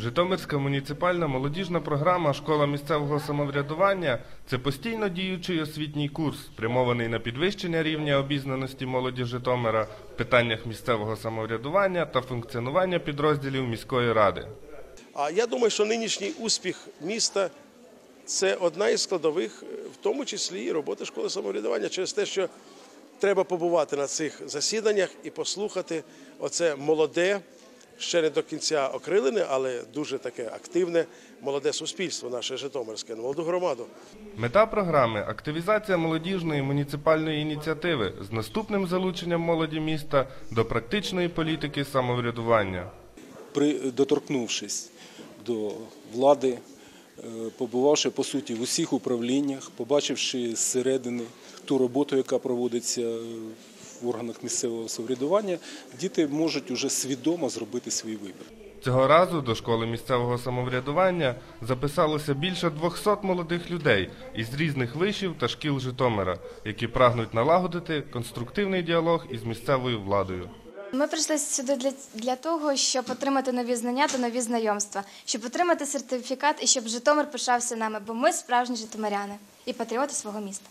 Житомирська муніципальна молодіжна програма Школа місцевого самоврядування це постійно діючий освітній курс, спрямований на підвищення рівня обізнаності молоді Житомира в питаннях місцевого самоврядування та функціонування підрозділів міської ради. А я думаю, що нинішній успіх міста це одна із складових, в тому числі і роботи школи самоврядування, через те, що треба побувати на цих засіданнях і послухати оце молоде, ще не до кінця окрилене, але дуже таке активне молоде суспільство, наше Житомирське, молоду громаду. Мета програми активізація молодіжної муніципальної ініціативи з наступним залученням молоді міста до практичної політики самоврядування. при, доторкнувшись до влади, е, побувавши по суті в усіх управліннях, побачивши зсередини ту роботу, яка проводиться е, в органах місцевого самоврядування, діти можуть уже свідомо зробити свій вибір. Цього разу до школи місцевого самоврядування записалося більше 200 молодих людей із різних вишів та шкіл Житомира, які прагнуть налагодити конструктивний діалог із місцевою владою. Ми прийшли сюди для, для того, щоб отримати нові знання та нові знайомства, щоб отримати сертифікат і щоб Житомир пишався нами, бо ми справжні житомиряни і патріоти свого міста.